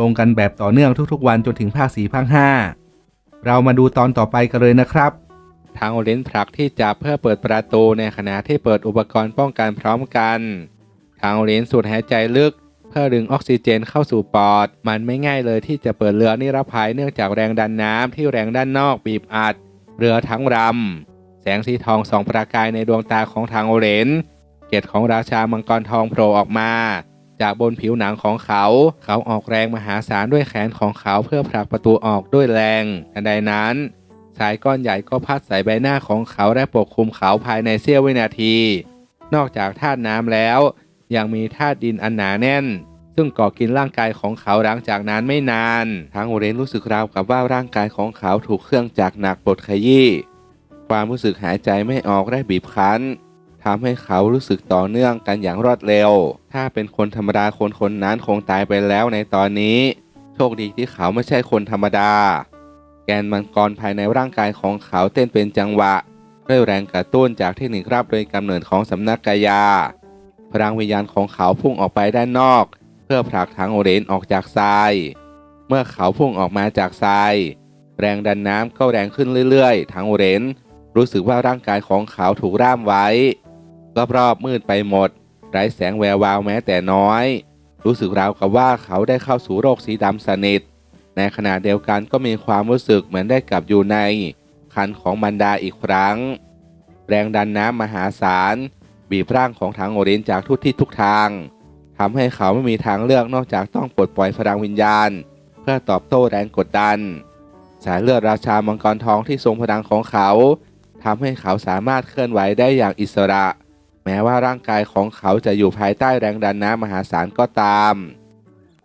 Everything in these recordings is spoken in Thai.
ลงกันแบบต่อเนื่องทุกๆ วันจนถึงภาคสี่ภาคห้าเรามาดูตอนต่อไปกันเลยนะครับ ทางเลนผลักที่จับเพื่อเปิดประตูในขณะที่เปิดอุปกรณ์ป้องกันพร้อมกัน ทางเลนสูดหายใจลึก เพื่อดึงออกซิเจนเข้าสู่ปอด มันไม่ง่ายเลยที่จะเปิดเรือนิรภัยเนื่องจากแรงดันน้ำที่แรงด้านนอกบีบอัด เรือทั้งลำแสงสีทองส่องประกายในดวงตาของทางเลนเกตของราชามังกรทองโผล่ออกมา จากบนผิวหนังของเขา เขาออกแรงมหาศาลด้วยแขนของเขาเพื่อผลักประตูออกด้วยแรงทันใดนั้นสายก้อนใหญ่ก็พัดใส่ใบหน้าของเขาและปกคลุมเขาภายในเสี้ยววินาที นอกจากธาตุน้ำแล้ว ยังมีธาตุดินอันหนาแน่น ซึ่งก่อกินร่างกายของเขาหลังจากนั้นไม่นาน ทั้งโอเรนรู้สึกราวกับว่าร่างกายของเขาถูกเครื่องจักรหนักบดขยี้ความรู้สึกหายใจไม่ออกและบีบคั้น ทำให้เขารู้สึกต่อเนื่องกันอย่างรวดเร็ว ถ้าเป็นคนธรรมดาคนคนนั้นคงตายไปแล้วในตอนนี้ โชคดีที่เขาไม่ใช่คนธรรมดา แกนมังกรภายในร่างกายของเขาเต้นเป็นจังหวะด้วยแรงกระตุ้นจากเทคนิครับโดยกำเนิดของสำนักกายา พลังวิญญาณของเขาพุ่งออกไปด้านนอก เพื่อผลักทางโอเรนออกจากทราย เมื่อเขาพุ่งออกมาจากทราย แรงดันน้ำก็แรงขึ้นเรื่อยๆ ทางโอเรนรู้สึกว่าร่างกายของเขาถูกร่ามไว้ รอบๆมืดไปหมด ไร้แสงแวววาวแม้แต่น้อย รู้สึกราวกับว่าเขาได้เข้าสู่โรคสีดำสนิท ในขณะเดียวกันก็มีความรู้สึกเหมือนได้กลับอยู่ใน คันของมันดาอีกครั้ง แรงดันน้ำมหาศาล บีบร่างของทางโอรินจากทุกทิศทุกทางทำให้เขาไม่มีทางเลือกนอกจากต้องปลดปล่อยพลังวิญญาณ เพื่อตอบโต้แรงกดดัน สายเลือดราชามังกรทองที่ทรงพลังของเขาทำให้เขาสามารถเคลื่อนไหวได้อย่างอิสระ แม้ว่าร่างกายของเขาจะอยู่ภายใต้แรงดันน้ำมหาศาลก็ตาม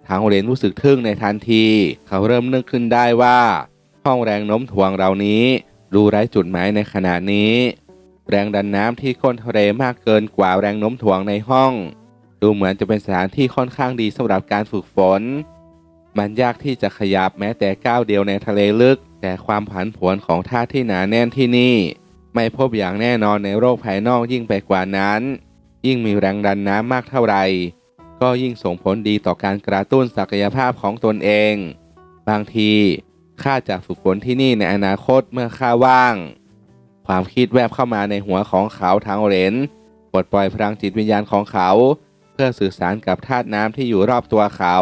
ทางโอเรนรู้สึกทึ่งในทันที เขาเริ่มนึกขึ้นได้ว่าห้องแรงโน้มถ่วงเหล่านี้ ดูไร้จุดหมายในขณะนี้ แรงดันน้ำที่ก้นทะเลมากเกินกว่าแรงโน้มถ่วงในห้อง ดูเหมือนจะเป็นสถานที่ค่อนข้างดีสำหรับการฝึกฝน มันยากที่จะขยับแม้แต่ก้าวเดียวในทะเลลึก แต่ความผันผวนของท่าที่หนาแน่นที่นี่ ไม่พบอย่างแน่นอนในโลกภายนอกยิ่งไปกว่านั้น ยิ่งมีแรงดันน้ำมากเท่าไหร่ก็ยิ่งส่งผลดีต่อการกระตุ้นศักยภาพของตนเอง บางทีข้าจะฝึกฝนที่นี่ในอนาคตเมื่อข้าว่าง ความคิดแวบเข้ามาในหัวของเขาทางเหรนปลดปล่อยพลังจิตวิญญาณของเขา เพื่อสื่อสารกับธาตุน้ำที่อยู่รอบตัวเขา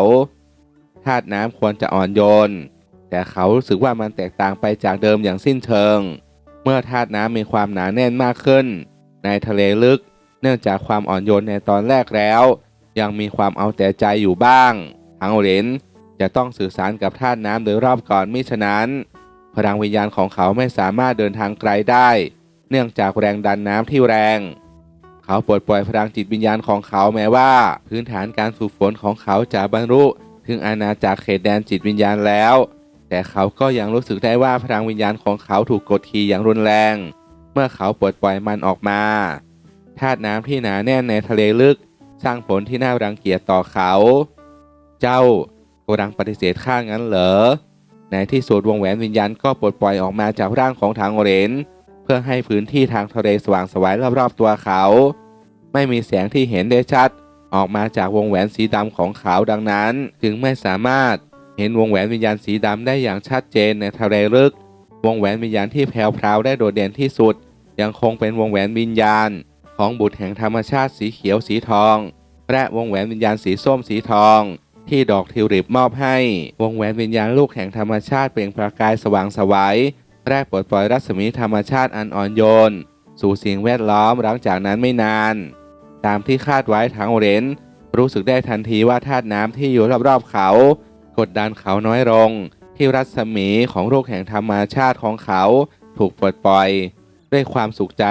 ธาตุน้ำควรจะอ่อนโยน แต่เขารู้สึกว่ามันแตกต่างไปจากเดิมอย่างสิ้นเชิง เมื่อธาตุน้ำมีความหนาแน่นมากขึ้น ในทะเลลึก เนื่องจากความอ่อนโยนในตอนแรกแล้ว ยังมีความเอาแต่ใจอยู่บ้างทางเหรนจะต้องสื่อสารกับธาตุน้ำโดยรอบก่อนมิฉะนั้น พลังวิญญาณของเขาไม่สามารถเดินทางไกลได้ เนื่องจากแรงดันน้ำที่แรง เขาปลดปล่อยพลังจิตวิญญาณของเขาแม้ว่า พื้นฐานการฝึกฝนของเขาจะบรรลุถึงอาณาจักรเขตแดนจิตวิญญาณแล้ว แต่เขาก็ยังรู้สึกได้ว่าพลังวิญญาณของเขาถูกกดขี่อย่างรุนแรง เมื่อเขาปลดปล่อยมันออกมาธาตุน้ำที่หนาแน่นในทะเลลึก สร้างผลที่น่ารังเกียจต่อเขา เจ้ากำลังปฏิเสธข้างั้นเหรอ ในที่สุดวงแหวนวิญญาณก็ปลดปล่อยออกมาจากร่างของทางเรน เพื่อให้พื้นที่ทางทะเลสว่างไสวายรอบๆตัวเขา ไม่มีแสงที่เห็นได้ชัด ออกมาจากวงแหวนสีดำของเขาดังนั้น จึงไม่สามารถ เห็นวงแหวนวิญญาณสีดำได้อย่างชัดเจนในทะเลลึก วงแหวนวิญญาณที่แผ่วพราวได้โดดเด่นที่สุด ยังคงเป็นวงแหวนวิญญาณ ของบุตรแห่งธรรมชาติสีเขียวสีทอง และวงแหวนวิญญาณสีส้มสีทอง ที่ดอกทิวลิปมอบให้ วงแหวนวิญญาณลูกแห่งธรรมชาติเปล่งประกายสว่างสวัยและปลดปล่อยรัศมีธรรมชาติอันอ่อนโยน สู่สิ่งแวดล้อมหลังจากนั้นไม่นาน ตามที่คาดไว้ทางโอเรนรู้สึกได้ทันทีว่าธาตุน้ำที่อยู่รอบๆเขา กดดันเขาน้อยลง ที่รัศมีของโรคแห่งธรรมชาติของเขาถูกปลดปล่อย ด้วยความสุขใจ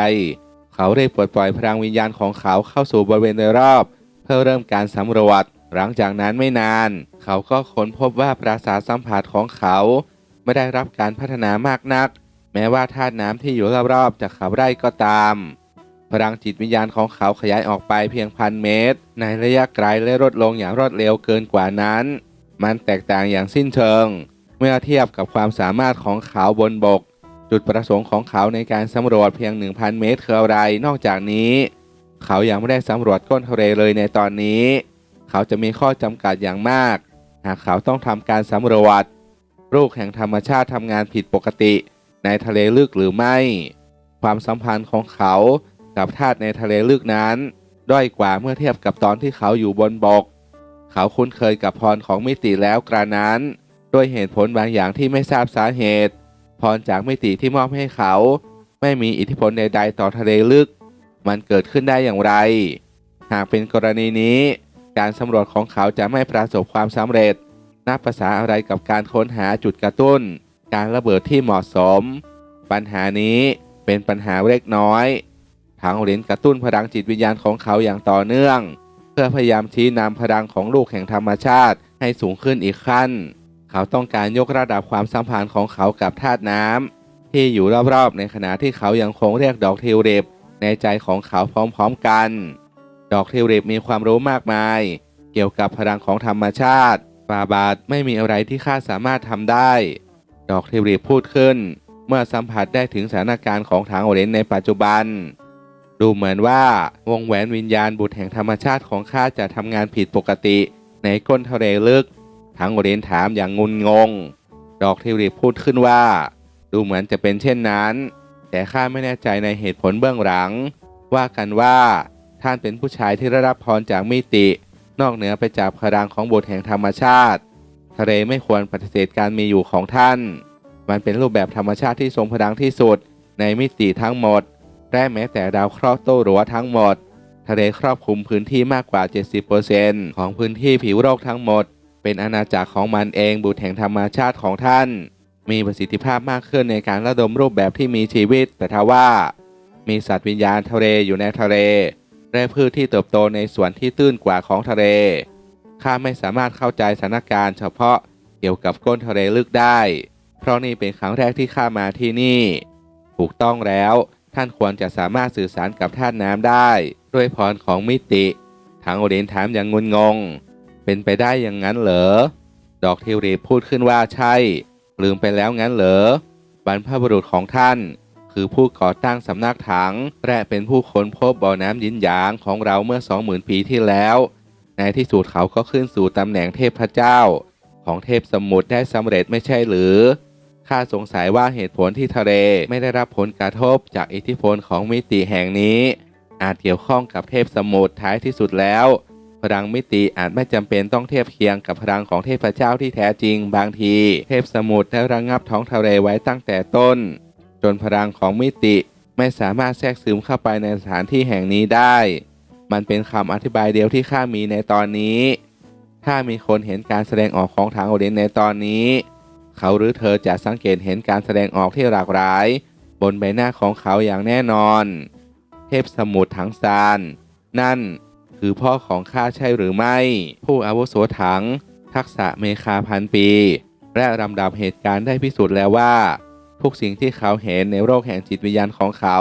เขาได้ปลดปล่อยพลังวิญญาณของเขาเข้าสู่บริเวณโดยรอบ เพื่อเริ่มการสำรวจ หลังจากนั้นไม่นาน เขาก็ค้นพบว่าปราสาทสัมผัสของเขา ไม่ได้รับการพัฒนามากนัก แม้ว่าธาตุน้ำที่อยู่รอบๆจะขับไร่ก็ตามพลังจิตวิญญาณของเขาขยายออกไปเพียงพันเมตร ในระยะไกลและลดลงอย่างรวดเร็วเกินกว่านั้น มันแตกต่างอย่างสิ้นเชิง เมื่อเทียบกับความสามารถของเขาบนบก จุดประสงค์ของเขาในการสำรวจเพียง 1,000 เมตรคืออะไร นอกจากนี้ เขายังไม่ได้สำรวจก้นทะเลเลยในตอนนี้ เขาจะมีข้อจำกัดอย่างมาก หากเขาต้องทำการสำรวจลูกแห่งธรรมชาติทำงานผิดปกติ ในทะเลลึกหรือไม่ ความสัมพันธ์ของเขากับธาตุในทะเลลึกนั้น ด้อยกว่าเมื่อเทียบกับตอนที่เขาอยู่บนบก เขาคุ้นเคยกับพรของมิติแล้วกระนั้น ด้วยเหตุผลบางอย่างที่ไม่ทราบสาเหตุ พรจากมิติที่มอบให้เขา ไม่มีอิทธิพลใดๆต่อทะเลลึก มันเกิดขึ้นได้อย่างไร หากเป็นกรณีนี้ การสำรวจของเขาจะไม่ประสบความสำเร็จ นับภาษาอะไรกับการค้นหาจุดกระตุ้น การระเบิดที่เหมาะสม ปัญหานี้เป็นปัญหาเล็กน้อยทางเหรียญกระตุ้นพลังจิตวิญญาณของเขาอย่างต่อเนื่อง เพื่อพยายามชี้นำพลังของลูกแห่งธรรมชาติให้สูงขึ้นอีกขั้น เขาต้องการยกระดับความสัมพันธ์ของเขากับธาตุน้ำที่อยู่รอบๆ ในขณะที่เขายังคงเรียกดอกทิวลิปในใจของเขาพร้อมๆกัน ดอกทิวลิปมีความรู้มากมาย เกี่ยวกับพลังของธรรมชาติฟาบาทไม่มีอะไรที่ข้าสามารถทำได้ ดอกทิวลิปพูดขึ้น เมื่อสัมผัสได้ถึงสถานการณ์ของทางโอเรนในปัจจุบัน ดูเหมือนว่าวงแหวนวิญญาณบุตรแห่งธรรมชาติของข้าจะทำงานผิดปกติ ในก้นทะเลลึกทางโอเรนถามอย่างงุนงง ดอกทิวลิปพูดขึ้นว่า ดูเหมือนจะเป็นเช่นนั้น แต่ข้าไม่แน่ใจในเหตุผลเบื้องหลัง ว่ากันว่าท่านเป็นผู้ชายที่ได้รับพรจากมิติ นอกเหนือไปจากพลังของบทแห่งธรรมชาติ ทะเลไม่ควรปฏิเสธการมีอยู่ของท่าน มันเป็นรูปแบบธรรมชาติที่ทรงพลังที่สุดในมิติทั้งหมด และแม้แต่ดาวเคราะห์โต้รั้วทั้งหมด ทะเลครอบคลุมพื้นที่มากกว่า 70%ของพื้นที่ผิวโลกทั้งหมด เป็นอาณาจักรของมันเองบุตรแห่งธรรมชาติของท่าน มีประสิทธิภาพมากขึ้นในการระดมรูปแบบที่มีชีวิต แต่ทว่า มีสัตว์วิญญาณทะเลอยู่ในทะเลและพืชที่เติบโตในส่วนที่ตื้นกว่าของทะเลข้าไม่สามารถเข้าใจสถานการณ์เฉพาะเกี่ยวกับก้นทะเลลึกได้ เพราะนี่เป็นครั้งแรกที่ข้ามาที่นี่ ถูกต้องแล้ว ท่านควรจะสามารถสื่อสารกับท่านน้ำได้ ด้วยพรของมิติ ทางโอเดนถามอย่างงุนงง เป็นไปได้อย่างนั้นเหรอ ดอกทิวลิปพูดขึ้นว่าใช่ ลืมไปแล้วงั้นเหรอบรรพบุรุษของท่าน คือผู้ก่อตั้งสำนักถัง และเป็นผู้ค้นพบบ่อน้ำยินหยางของเราเมื่อ 20,000 ปีที่แล้ว ในที่สุดเขาก็ขึ้นสู่ตำแหน่งเทพเจ้า ของเทพสมุทรได้สำเร็จไม่ใช่หรือ ข้าสงสัยว่าเหตุผลที่ทะเลไม่ได้รับผลกระทบจากอิทธิพลของมิติแห่งนี้ อาจเกี่ยวข้องกับเทพสมุทรท้ายที่สุดแล้ว พลังมิติอาจไม่จำเป็นต้องเทียบเคียงกับพลังของเทพเจ้าที่แท้จริง บางที เทพสมุทรได้ระงงับท้องทะเลไว้ตั้งแต่ต้น จนพลังของมิติไม่สามารถแทรกซึมเข้าไปในสถานที่แห่งนี้ได้ มันเป็นคำอธิบายเดียวที่ข้ามีในตอนนี้ ถ้ามีคนเห็นการแสดงออกของทางโอเดนในตอนนี้ เขาหรือเธอจะสังเกตเห็นการแสดงออกที่หลากหลาย บนใบหน้าของเขาอย่างแน่นอน เทพสมุทรถังซาน นั่นคือพ่อของข้าใช่หรือไม่ ผู้อาวุโสถัง ทักษะเมคาพันปี และลำดับเหตุการณ์ได้พิสูจน์แล้วว่า ทุกสิ่งที่เขาเห็นในโลกแห่งจิตวิญญาณของเขา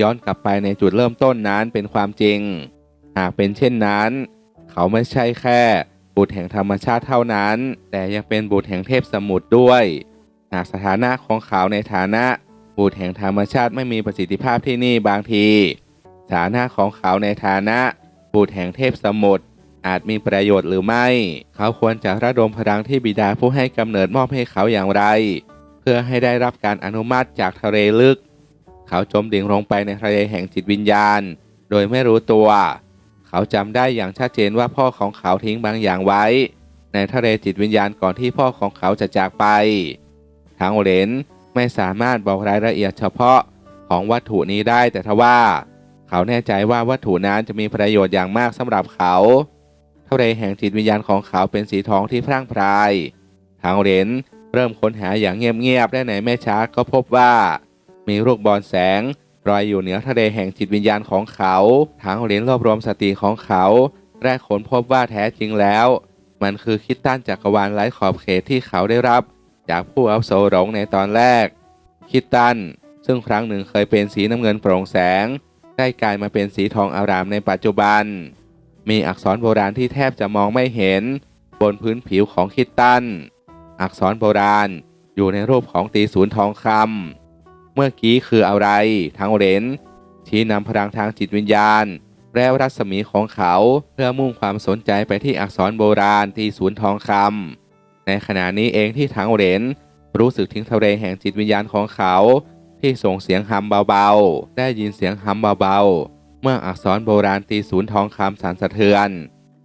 ย้อนกลับไปในจุดเริ่มต้นนั้นเป็นความจริง หากเป็นเช่นนั้น เขาไม่ใช่แค่ บุตรแห่งธรรมชาติเท่านั้น แต่ยังเป็นบุตรแห่งเทพสมุทรด้วย หากสถานะของเขาในฐานะบุตรแห่งธรรมชาติไม่มีประสิทธิภาพที่นี่บางที ฐานะของเขาในฐานะบุตรแห่งเทพสมุทรอาจมีประโยชน์หรือไม่ เขาควรจะระดมพลังที่บิดาผู้ให้กำเนิดมอบให้เขาอย่างไร เพื่อให้ได้รับการอนุมัติจากทะเลลึก เขาจมดิ่งลงไปในทะเลแห่งจิตวิญญาณ โดยไม่รู้ตัว เขาจำได้อย่างชัดเจนว่าพ่อของเขาทิ้งบางอย่างไว้ ในทะเลจิตวิญญาณก่อนที่พ่อของเขาจะจากไปทางโอเลนไม่สามารถบอกรายละเอียดเฉพาะของวัตถุนี้ได้แต่ทว่า เขาแน่ใจว่าวัตถุนั้นจะมีประโยชน์อย่างมากสำหรับเขาทะเลแห่งจิตวิญญาณของเขาเป็นสีทองที่พร่างพราย ทางโอเลนเริ่มค้นหาอย่างเงียบๆและในไม่ช้าก็พบว่า มีลูกบอลแสง ลอยอยู่เหนือทะเลแห่งจิตวิญญาณของเขาทางโอเลนรวบรวมสติของเขาแรกค้นพบว่าแท้จริงแล้ว มันคือคิดตันจักรวาลไร้ขอบเขตที่เขาได้รับ จากผู้อาวุโสหลงในตอนแรก คิดตันซึ่งครั้งหนึ่งเคยเป็นสีน้ำเงินโปร่งแสง ได้กลายมาเป็นสีทองอารามในปัจจุบัน มีอักษรโบราณที่แทบจะมองไม่เห็น บนพื้นผิวของคิดตัน อักษรโบราณอยู่ในรูปของตีศูนย์ทองคำ เมื่อกี้คืออะไร ทั้งเหรนชี้นำพลังทางจิตวิญญาณ และรัศมีของเขาเพื่อมุ่งความสนใจไปที่อักษรโบราณตีศูนย์ทองคำในขณะนี้เองที่ทั้งเหรนรู้สึกถึงทะเลแห่งจิตวิญญาณของเขา ที่ส่งเสียงฮัมเบาๆ ได้ยินเสียงฮัมเบาๆ เมื่ออักษรโบราณตีศูนย์ทองคำสั่นสะเทือน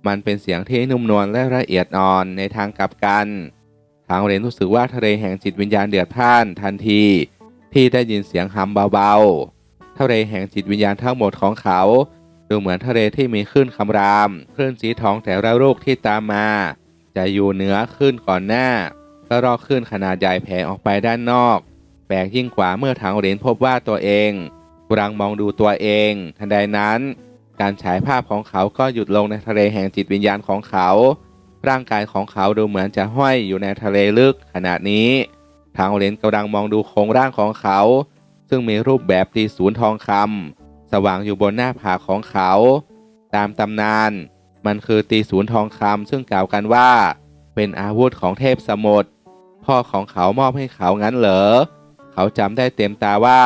มันเป็นเสียงที่นุ่มนวลและละเอียดอ่อนในทางกลับกันทางเรนรู้สึกว่าทะเลแห่งจิตวิญญาณเดือดพ่านทันที ที่ได้ยินเสียงฮัมเบาๆทะเลแห่งจิตวิญญาณทั้งหมดของเขา ดูเหมือนทะเลที่มีคลื่นคำรามคลื่นสีทองแต่ละลูกที่ตามมา จะอยู่เหนือคลื่นก่อนหน้าแล้วรอคลื่นขนาดใหญ่แผ่ออกไปด้านนอกแปลกยิ่งกว่าเมื่อทางเหรียญพบว่าตัวเองกำลังมองดูตัวเอง ทันใดนั้น การฉายภาพของเขาก็หยุดลงในทะเลแห่งจิตวิญญาณของเขา ร่างกายของเขาดูเหมือนจะห้อยอยู่ในทะเลลึกขนาดนี้ ทางเหรียญกำลังมองดูโครงร่างของเขา ซึ่งมีรูปแบบตีศูนย์ทองคำสว่างอยู่บนหน้าผากของเขา ตามตำนาน มันคือตีศูนย์ทองคำซึ่งกล่าวกันว่า เป็นอาวุธของเทพสมุทรพ่อของเขามอบให้เขางั้นเหรอ เขาจำได้เต็มตาว่า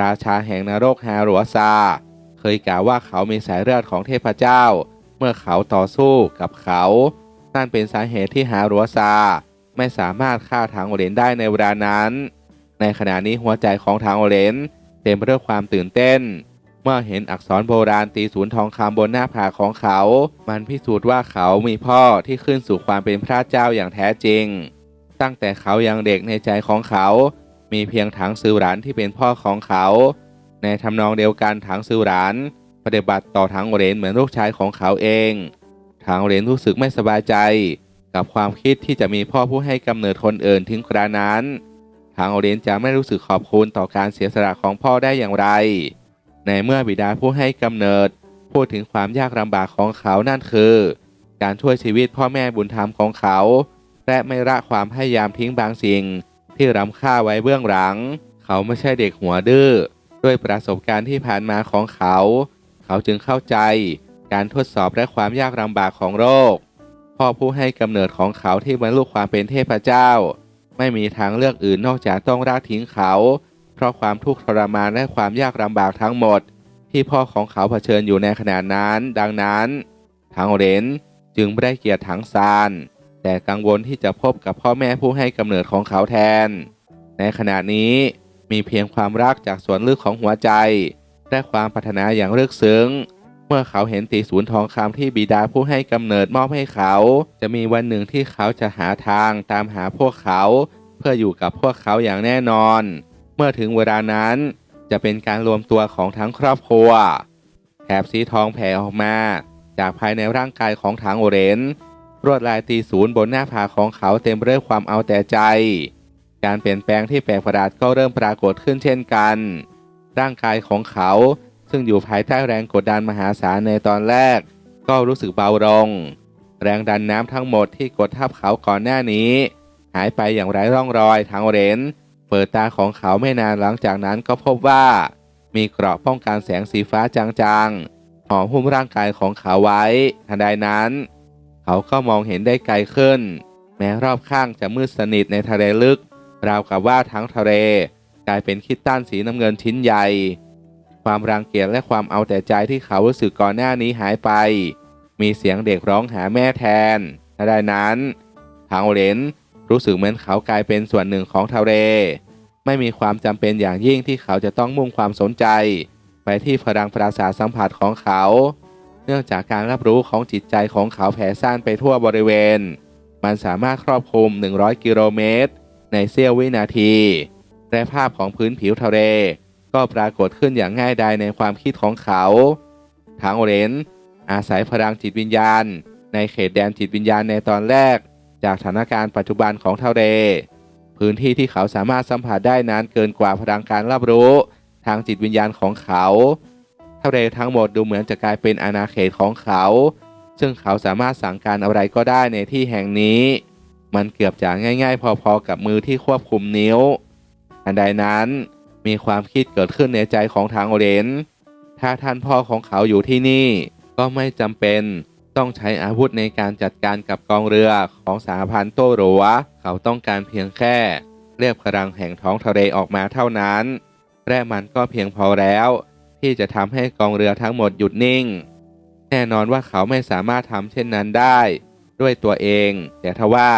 ราชาแห่งนรกฮารัวซา เคยกล่าวว่าเขามีสายเลือดของเทพเจ้า เมื่อเขาต่อสู้กับเขา นั่นเป็นสาเหตุที่ฮารัวซา ไม่สามารถฆ่าทางโอเลนได้ในเวลานั้น ในขณะนี้หัวใจของทางโอเลนเต็มไปด้วยความตื่นเต้น เมื่อเห็นอักษรโบราณตีศูนย์ทองคำบนหน้าผากของเขา มันพิสูจน์ว่าเขามีพ่อที่ขึ้นสู่ความเป็นพระเจ้าอย่างแท้จริง ตั้งแต่เขายังเด็กในใจของเขา มีเพียงถังซิวหรานที่เป็นพ่อของเขา ในทำนองเดียวกันถังซิวหรานปฏิบัติต่อถังโอเหรนเหมือนลูกชายของเขาเองถังโอเหรนรู้สึกไม่สบายใจ กับความคิดที่จะมีพ่อผู้ให้กำเนิดคนอื่นถึงกระนั้นถังโอเรนจะไม่รู้สึกขอบคุณต่อการเสียสละของพ่อได้อย่างไร ในเมื่อบิดาผู้ให้กำเนิด พูดถึงความยากลำบากของเขานั่นคือ การช่วยชีวิตพ่อแม่บุญธรรมของเขา และไม่ละความพยายามทิ้งบางสิ่ง ที่รำค่าไว้เบื้องหลัง เขาไม่ใช่เด็กหัวดื้อด้วยประสบการณ์ที่ผ่านมาของเขา เขาจึงเข้าใจการทดสอบและความยากลำบากของโลก พ่อผู้ให้กำเนิดของเขาที่บรรลุความเป็นเทพเจ้า ไม่มีทางเลือกอื่นนอกจากต้องละทิ้งเขา เพราะความทุกข์ทรมานและความยากลำบากทั้งหมด ที่พ่อของเขาเผชิญอยู่ในขณะนั้น ดังนั้นทางเรนจึงไม่ได้เกลียดถังซาน แต่กังวลที่จะพบกับพ่อแม่ผู้ให้กำเนิดของเขาแทน ในขณะนี้มีเพียงความรักจากส่วนลึกของหัวใจ และความปรารถนาอย่างลึกซึ้ง เมื่อเขาเห็นตีศูนย์ทองคำที่บิดาผู้ให้กำเนิดมอบให้เขา จะมีวันหนึ่งที่เขาจะหาทางตามหาพวกเขา เพื่ออยู่กับพวกเขาอย่างแน่นอน เมื่อถึงเวลานั้น จะเป็นการรวมตัวของทั้งครอบครัวแถบสีทองแผ่ออกมา จากภายในร่างกายของถังโอเรนรวดลายตีศูนย์บนหน้าผากของเขาเต็มไปด้วยความเอาแต่ใจ การเปลี่ยนแปลงที่แปลกประหลาดก็เริ่มปรากฏขึ้นเช่นกัน ร่างกายของเขา ซึ่งอยู่ภายใต้แรงกดดันมหาศาลในตอนแรก ก็รู้สึกเบาลง แรงดันน้ำทั้งหมดที่กดทับเขาก่อนหน้านี้ หายไปอย่างไร้ร่องรอยทางเรนเปิดตาของเขาไม่นานหลังจากนั้นก็พบว่า มีเกราะป้องกันแสงสีฟ้าจางๆห่อหุ้มร่างกายของเขาไว้ ทันใดนั้น เขาก็มองเห็นได้ไกลขึ้น แม้รอบข้างจะมืดสนิทในทะเลลึก ราวกับว่าทั้งทะเลกลายเป็นคิดต้านสีน้ำเงินชิ้นใหญ่ ความรังเกียจและความเอาแต่ใจที่เขารู้สึกก่อนหน้านี้หายไป มีเสียงเด็กร้องหาแม่แทนทันใดนั้นทางอเลนรู้สึกเหมือนเขากลายเป็นส่วนหนึ่งของทะเล ไม่มีความจำเป็นอย่างยิ่งที่เขาจะต้องมุ่งความสนใจ ไปที่พลังปราสาทสัมผัสของเขา เนื่องจากการรับรู้ของจิตใจของเขาแผ่ซ่านไปทั่วบริเวณ มันสามารถครอบคลุม 100 กิโลเมตร ในเสี้ยววินาที และภาพของพื้นผิวทะเล ก็ปรากฏขึ้นอย่างง่ายดายในความคิดของเขาทางโอเรนอาศัยพลังจิตวิญญาณ ในเขตแดนจิตวิญญาณในตอนแรก จากสถานการณ์ปัจจุบันของเทะเลพื้นที่ที่เขาสามารถสัมผัสได้นั้นเกินกว่าพลังการรับรู้ทางจิตวิญญาณของเขาเทะเลทั้งหมดดูเหมือนจะกลายเป็นอาณาเขตของเขา ซึ่งเขาสามารถสั่งการอะไรก็ได้ในที่แห่งนี้ มันเกือบจะง่าย ๆ พอๆกับมือที่ควบคุมนิ้ว อันใดนั้น มีความคิดเกิดขึ้นในใจของทางโอเรนถ้าท่านพ่อของเขาอยู่ที่นี่ ก็ไม่จำเป็นต้องใช้อาวุธในการจัดการกับกองเรือของสหพันธ์โตหรัว เขาต้องการเพียงแค่ เรียกพลังแห่งท้องทะเลออกมาเท่านั้น และมันก็เพียงพอแล้ว ที่จะทำให้กองเรือทั้งหมดหยุดนิ่ง แน่นอนว่าเขาไม่สามารถทำเช่นนั้นได้ ด้วยตัวเอง แต่ทว่า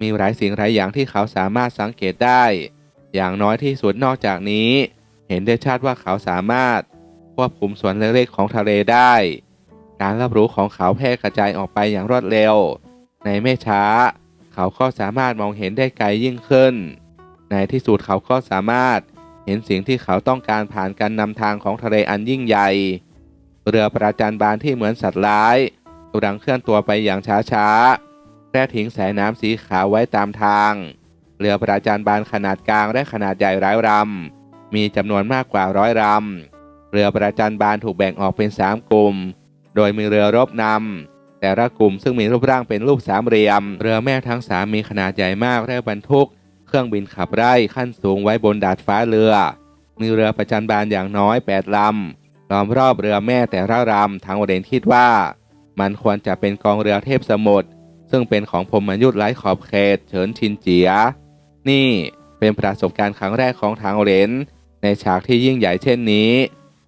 มีหลายสิ่งหลายอย่างที่เขาสามารถสังเกตได้ อย่างน้อยที่สุดนอกจากนี้ เห็นได้ชัดว่าเขาสามารถควบคุมส่วนเล็กๆของทะเลได้ การรับรู้ของเขาแพร่กระจายออกไปอย่างรวดเร็ว ในไม่ช้า เขาก็สามารถมองเห็นได้ไกลยิ่งขึ้น ในที่สุดเขาก็สามารถเห็นสิ่งที่เขาต้องการผ่านการนำทางของทะเลอันยิ่งใหญ่ เรือประจันบานที่เหมือนสัตว์ร้ายกำลังเคลื่อนตัวไปอย่างช้าๆและทิ้งสายน้ำสีขาวไว้ตามทาง เรือประจันบานขนาดกลางและขนาดใหญ่ร้ายรำมีจำนวนมากกว่าร้อยลำเรือประจันบานถูกแบ่งออกเป็นสามกลุ่ม โดยมีเรือรบนำแต่ละกลุ่มซึ่งมีรูปร่างเป็นรูปสามเหลี่ยม เรือแม่ทั้งสามมีขนาดใหญ่มากและบรรทุก เครื่องบินขับไล่ขั้นสูงไว้บนดาดฟ้าเรือ มีเรือประจันบานอย่างน้อย8ลำล้อมรอบเรือแม่แต่ละลำทางวเดนคิดว่า มันควรจะเป็นกองเรือเทพสมุทรซึ่งเป็นของพรหมยุทธไร้ขอบเขตเฉินชินเจีย นี่เป็นประสบการณ์ครั้งแรกของทางเรนในฉากที่ยิ่งใหญ่เช่นนี้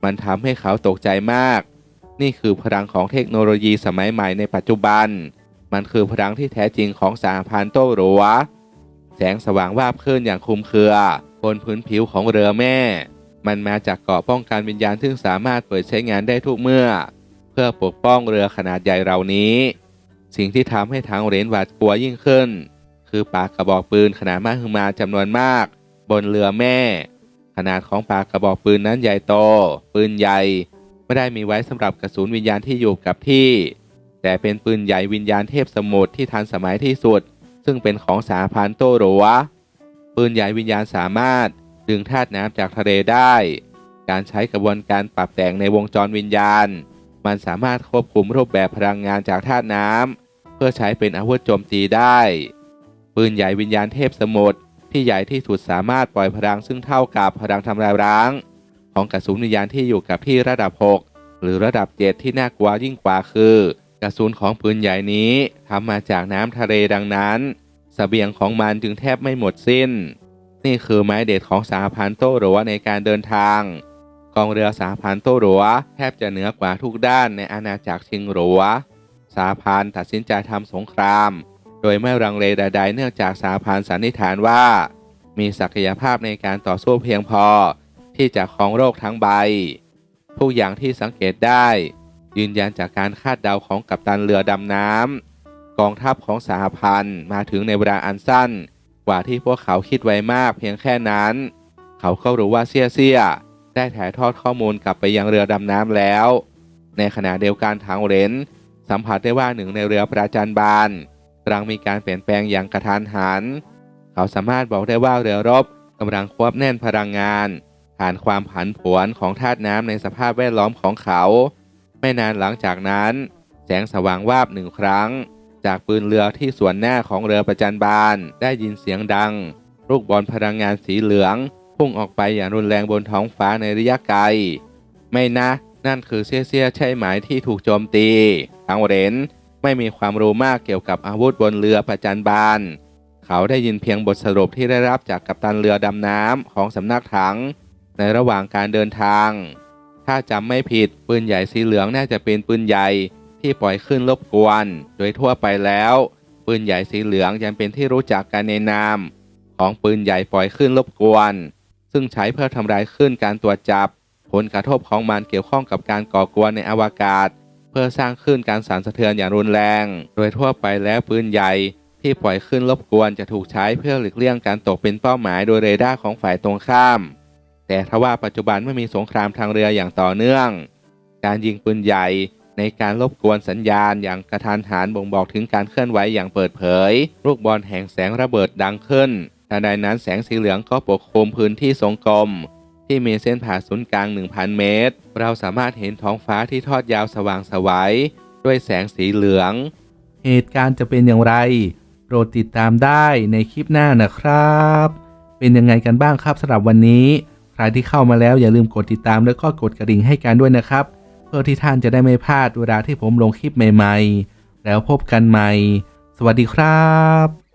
มันทำให้เขาตกใจมาก นี่คือพลังของเทคโนโลยีสมัยใหม่ในปัจจุบัน มันคือพลังที่แท้จริงของสหพันโต้หรัวแสงสว่างวาบขึ้นอย่างคุมเครือบนพื้นผิวของเรือแม่ มันมาจากเกราะป้องกันวิญญาณซึ่งสามารถเปิดใช้งานได้ทุกเมื่อ เพื่อปกป้องเรือขนาดใหญ่เหล่านี้ สิ่งที่ทำให้ทางเรนหวาดกลัวยิ่งขึ้น คือปากกระบอกปืนขนาดมากขึ้นมาจำนวนมาก บนเรือแม่ ขนาดของปากกระบอกปืนนั้นใหญ่โต ปืนใหญ่ไม่ได้มีไว้สำหรับกระสุนวิญญาณที่อยู่กับที่ แต่เป็นปืนใหญ่วิญญาณเทพสมุทรที่ทันสมัยที่สุด ซึ่งเป็นของสาพันโตหรัวปืนใหญ่วิญญาณสามารถดึงธาตุน้ำจากทะเลได้ การใช้กระบวนการปรับแต่งในวงจรวิญญาณ มันสามารถควบคุมรูปแบบพลังงานจากธาตุน้ำเพื่อใช้เป็นอาวุธโจมตีได้ ปืนใหญ่วิญญาณเทพสมุทรที่ใหญ่ที่สุดสามารถปล่อยพลังซึ่งเท่ากับพลังทำลายร้าง ของกระสุนวิญญาณที่อยู่กับที่ระดับ 6 หรือระดับ 7 ที่น่ากลัวยิ่งกว่าคือ กระสุนของปืนใหญ่นี้ทำมาจากน้ำทะเลดังนั้นสเสบียงของมันจึงแทบไม่หมดสิ้น นี่คือไม้เด็ดของสหพันโต้หรัวในการเดินทางกองเรือสหพันโต้หรัวแทบจะเหนือกว่าทุกด้านในอาณาจักรชิงหรัวสหพันตัดสินใจทำสงคราม ดยไม่รังเลใดๆเนื่องจากสหพันสันนิษฐานว่า มีศักยภาพในการต่อสู้เพียงพอที่จะครองโลกทั้งใบทุกอย่างที่สังเกตได้ ยืนยันจากการคาดเดาของกัปตันเรือดำน้ำกองทัพของสหพันธ์มาถึงในเวลาอันสั้น กว่าที่พวกเขาคิดไว้มากเพียงแค่นั้น เขาก็รู้ว่าเซียเซียได้ถ่ายทอดข้อมูลกลับไปยังเรือดำน้ำแล้ว ในขณะเดียวกันทางเหรนสัมผัสได้ว่าหนึ่งในเรือประจันบาน กำลังมีการเปลี่ยนแปลงอย่างกระทันหัน เขาสามารถบอกได้ว่าเรือรบกำลังควบแน่นพลังงาน ผ่านความผันผวนของธาตุน้ำในสภาพแวดล้อมของเขา ไม่นานหลังจากนั้น แสงสว่างวาบหนึ่งครั้ง จากปืนเรือที่ส่วนหน้าของเรือประจันบานได้ยินเสียงดัง ลูกบอลพลังงานสีเหลือง พุ่งออกไปอย่างรุนแรงบนท้องฟ้าในระยะไกล ไม่นะ นั่นคือเซียเซียใช่ไหมที่ถูกโจมตี ทางเรน ไม่มีความรู้มากเกี่ยวกับอาวุธบนเรือประจันบาน เขาได้ยินเพียงบทสรุปที่ได้รับจากกัปตันเรือดำน้ำของสำนักถัง ในระหว่างการเดินทาง ถ้าจำไม่ผิดปืนใหญ่สีเหลืองน่าจะเป็นปืนใหญ่ที่ปล่อยขึ้นรบกวน โดยทั่วไปแล้ว ปืนใหญ่สีเหลืองยังเป็นที่รู้จักกันในนาม ของปืนใหญ่ปล่อยขึ้นรบกวน ซึ่งใช้เพื่อทำลายขึ้นการตรวจจับ ผลกระทบของมันเกี่ยวข้องกับการก่อกวนในอวกาศ พื่อสร้างขึ้นการสั่นสะเทือนอย่างรุนแรง โดยทั่วไปแล้วปืนใหญ่ที่ปล่อยขึ้นรบกวนจะถูกใช้เพื่อหลีกเลี่ยงการตกเป็นเป้าหมายโดยเรดาร์ของฝ่ายตรงข้าม แต่ทว่าปัจจุบันไม่มีสงครามทางเรืออย่างต่อเนื่อง การยิงปืนใหญ่ในการรบกวนสัญญาณอย่างกระทันหันบ่งบอกถึงการเคลื่อนไหวอย่างเปิดเผย ลูกบอลแห่งแสงระเบิดดังขึ้นทันใดนั้นแสงสีเหลืองก็ปกคลุมพื้นที่ทรงกลม ที่มีเส้นผ่าศูนย์กลาง 1,000 เมตร เราสามารถเห็นท้องฟ้าที่ทอดยาวสว่างไสวัยด้วยแสงสีเหลือง เหตุการณ์จะเป็นอย่างไร โปรดติดตามได้ในคลิปหน้านะครับ เป็นยังไงกันบ้างครับสำหรับวันนี้ ใครที่เข้ามาแล้วอย่าลืมกดติดตามแล้วก็กดกระดิ่งให้กันด้วยนะครับ เพื่อที่ท่านจะได้ไม่พลาดเวลาที่ผมลงคลิปใหม่ ๆ แล้วพบกันใหม่ สวัสดีครับ